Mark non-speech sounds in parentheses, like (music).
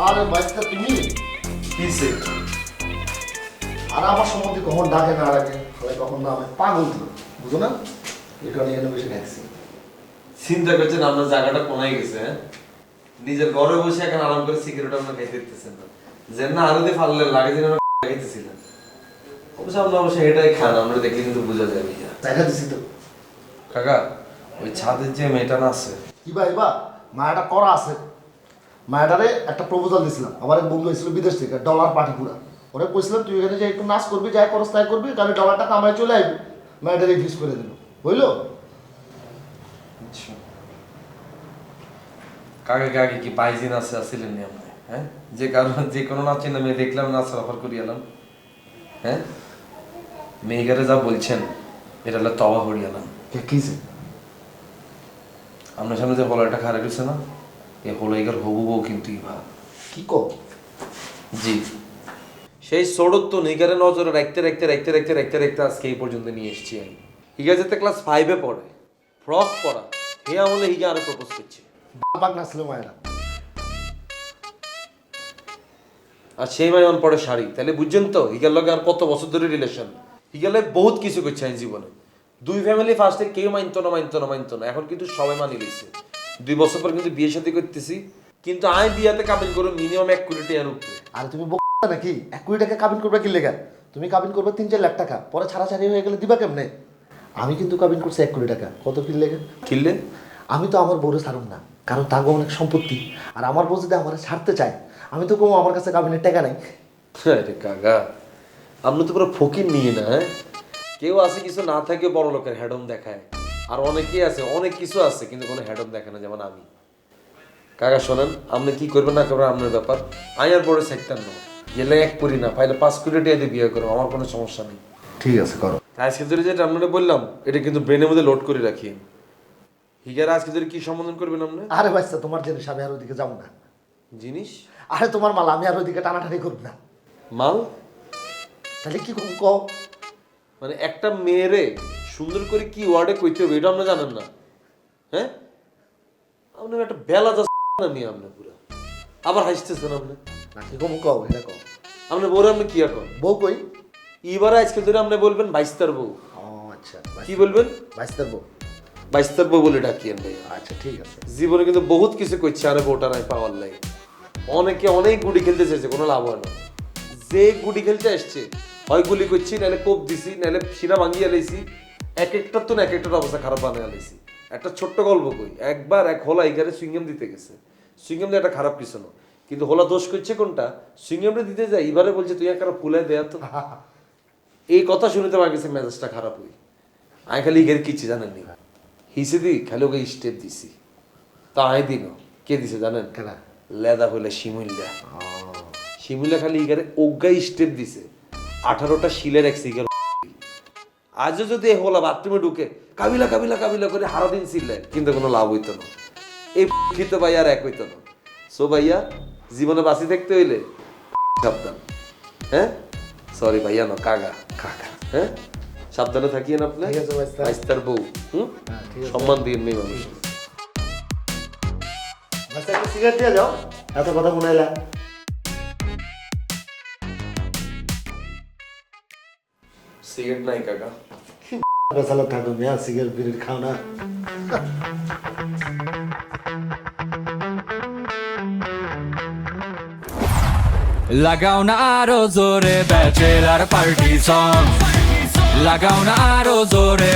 আরে বাইকটা তুমি কিসে আর আমার সম্বন্ধে কখন ডাকে না ডাকে ফলে কখন না আমি পাগল বুঝো না? এটা নিয়ে বসে খাইছি চিন্তা করছেন আপনার জায়গাটা কোনায় গেছে হ্যাঁ? নিজের ঘরে বসে এখন আরাম করে সিগারেট আপনার খাইতে দিতেছেন না। যে না আরও দিয়ে ফাললে লাগে যেন খাইতেছিলেন অবশ্য আমরা অবশ্য এটাই খান আমরা দেখলে কিন্তু বোঝা যায় ভাইয়া। জায়গা দিছি তো। কাকা ওই ছাদের যে মেয়েটা না আছে? কি ভাই বা? মায়াটা করা আছে। মায়াটারে একটা প্রপোজাল দিছিলাম। আমার এক বন্ধু এসেছিল বিদেশ থেকে ডলার পার্টি পুরা। ওরে কইছিলাম তুই এখানে যে একটু নাচ করবি যাই করস তাই করবি কারণ ডলারটা কামাই চলে আসবি মায়াটারে ফিস করে দিল। বুঝলো কাকে কাকে কি বাইজিন আছে আসিলেন নি আপনি? হ্যাঁ? যে কারণ যে কোনো নাচেন আমি দেখলাম নাচ অফার করি এলাম। হ্যাঁ? মেয়েগারে যা বলছেন এটা হলো তবা হরি এলাম। কিছে আপনার সামনে যে হলাটা খারাপ হয়েছে না? হবু বউ কিন্তু ইভা কি কো? জি। সেই তো নিগারে নজরে রাখতে রাখতে রাখতে রাখতে রাখতে রাখতে আজকে এই পর্যন্ত নিয়ে এসেছি আমি। হিগা যেতে ক্লাস ফাইভে পড়ে। ফ্রক পরা হে আমলে হিগা আরও প্রপোজ করছে। নাচলো মায়েরা আর সেই পড়ে শাড়ি। তাহলে বুঝছেন তো হিগার লগে আর কত বছর ধরে রিলেশন হিগালে বহুত কিছু করছে আমি জীবনে। দুই ফ্যামিলি ফার্স্টে কেউ মানতো না মানতো না মানতো না। এখন কিন্তু সবাই মানি লইছে। দুই বছর পর কিন্তু বিয়ে সাথে করতেছি কিন্তু আমি বিয়াতে কাবিন করে মিনিমাম এক কোটি টাকার উপরে আরে তুমি বকতা নাকি এক কোটি টাকা কাবিন করবে কি লেগা? তুমি কাবিন করবে তিন চার লাখ টাকা পরে ছাড়াছাড়ি হয়ে গেলে দিবা কেমনে? আমি কিন্তু কাবিন করছি এক কোটি টাকা কত কি লেগে? কিনলে? আমি তো আমার বউরে ছাড়ুম না কারণ তার অনেক সম্পত্তি আর আমার বউ যদি আমার ছাড়তে চায় আমি তো কোনো আমার কাছে কাবিনের টাকা নাই। আরে কাকা আপনি তো পুরো ফকির নিয়ে না হ্যাঁ? কেউ আছে কিছু না থাকে বড় লোকের হ্যাডম দেখায়। আর অনেকেই আছে অনেক কিছু আছে কিন্তু কোনো হ্যাডম দেখে না যেমন আমি। কাকা শোনেন আপনি কি করবেন না করবেন আপনার ব্যাপার। আমি আর বড় সেক্টর না। গেলে এক করি না পাইলে পাঁচ কোটি টাকা দিয়ে বিয়ে করব আমার কোনো সমস্যা নেই। ঠিক আছে করো। আজকে ধরে যেটা আপনারা বললাম এটা কিন্তু ব্রেনের মধ্যে লোড করে রাখি। হিগার আজকে ধরে কি সম্বোধন করবেন আপনি? আরে বাচ্চা তোমার জিনিস আমি আর ওইদিকে যাব না। জিনিস? আরে তোমার মাল আমি আর ওইদিকে টানাটানি করব না। মাল? তাহলে কি কও? মানে একটা মেয়েরে সুন্দর করে কি ওয়ার্ডে কইতে হবে এটা আপনি জানেন না। হ্যাঁ? আপনার একটা বেলা যা আমি আপনার পুরো। আবার হাসতেছেন আপনি। না কি কম কও এটা কও। আপনি বউরে আপনি কি এখন? বউ কই? এবার আজকে ধরে আপনি বলবেন বাইস্তার বউ। আচ্ছা কি বলবেন? বাইশটার বউ। বাইস্তার বউ বলে ডাকিয়েন ভাই আচ্ছা ঠিক আছে। জীবনে কিন্তু বহুত কিছু করছে আরে বউটা নাই পাওয়ার লাগে অনেকে অনেক গুটি খেলতে চাইছে কোনো লাভ হয় না। যে গুটি খেলতে আসছে হয় গুলি করছি নাহলে কোপ দিছি নাহলে শিরা ভাঙিয়ে লাইছি এক একটার তো এক একটার অবস্থা খারাপ বানিয়ে লাইছি একটা ছোট্ট গল্প কই। একবার এক হোলা ইগারে সুইংগাম দিতে গেছে। সুইংগাম দিয়ে একটা খারাপ কিছু না। কিন্তু হোলা দোষ করছে কোনটা? সুইংগামটা দিতে যায় এবারে বলছে তুই একটা ফুলে দেয়া তো। (laughs) এই কথা শুনতে আমার গেছে মেজাজটা খারাপ হই। আমি খালি ইগের কিচ্ছু জানেন নি। হিসে দি খালি ওকে স্টেপ দিছি। তা আই দিন। কে দিছে জানেন? কেনা লেদা হইলে শিমুল্লা শিমুল্লা খালি ইগারে ওগা স্টেপ দিছে। আঠারোটা শিলের এক সিগার আজও যদি এ হলা বাথরুমে ঢুকে কাবিলা কাবিলা কাবিলা করে হারা দিন ছিলে কিন্তু কোনো লাভ হইতো না। এই খিতে ভাই আর এক হইতো না। সো ভাইয়া জীবনে বাঁচি থাকতে হইলে সাবধান। হ্যাঁ? সরি ভাইয়া না কাগা কাকা। হ্যাঁ? সাবধানে থাকিয়েন আপনি। বাইস্তা। বউ হুম? হ্যাঁ। সম্মান দিন মেয়ে মানুষ সিগারেট দিয়ে যাও। এত কথা মনে এলা সিগারেট নাই কাকা বেসালা থাকো মেয়া সিগারেট বিড়ির খাও না লাগাও না আরও জোরে ব্যাচেলার পার্টি সং লাগাও না আরও জোরে